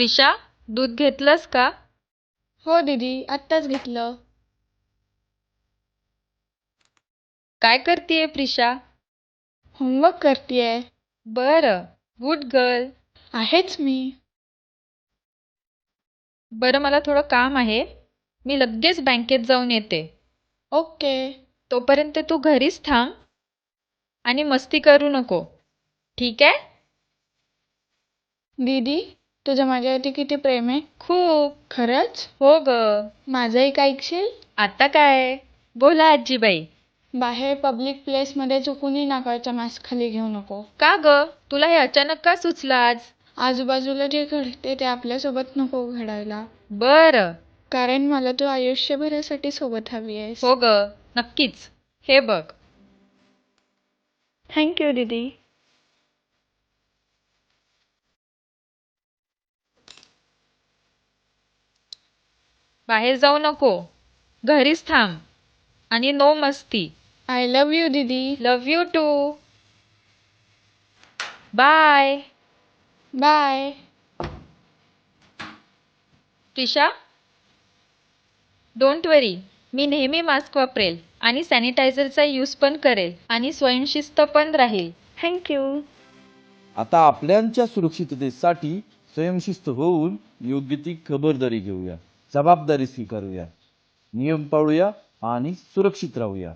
प्रिशा दूध घेतलंस का? हो दीदी आत्ताच घेतलं. काय करतेय प्रिशा? होमवर्क करतेय. बरं गुड गर्ल. आहेच मी. बरं मला थोडं काम आहे. मी लगेच बँकेत जाऊन येते. ओके. तोपर्यंत तू घरीच थांब आणि मस्ती करू नको. ठीक आहे? दीदी? तुझं माझ्यावरती किती प्रेम आहे? खूप. खरंच? हो ग. माझं एक ऐकशील? आता काय? बोला आजीबाई. बाहेर पब्लिक प्लेसमध्ये चुकूनही नाकाच्या मास्क खाली घेऊ नको. का ग? तुला हे अचानक का सुचलं आज? आजूबाजूला जे घडते ते आपल्यासोबत नको घडायला. बरं. कारण मला तू आयुष्यभरासाठी सोबत हवी आहेस. हो ग. नक्कीच. हे बघ. थँक्यू दीदी. बाहेर जाऊ नको. घरीच थांब. आणि नो मस्ती. आय लव्ह यू दीदी. Love you too bye bye Prisha don't worry मी नेहमी मास्क वापरेल आणि सॅनिटायझरचा यूज पण करेल आणि स्वयंशिस्त पण राहील. थँक्यू आता आपल्यांच्या सुरक्षिततेसाठी स्वयंशिस्त होऊन योग्य ती खबरदारी घेऊया. जबाबदारी स्वीकारूया. नियम पाळूया आणि सुरक्षित राहूया.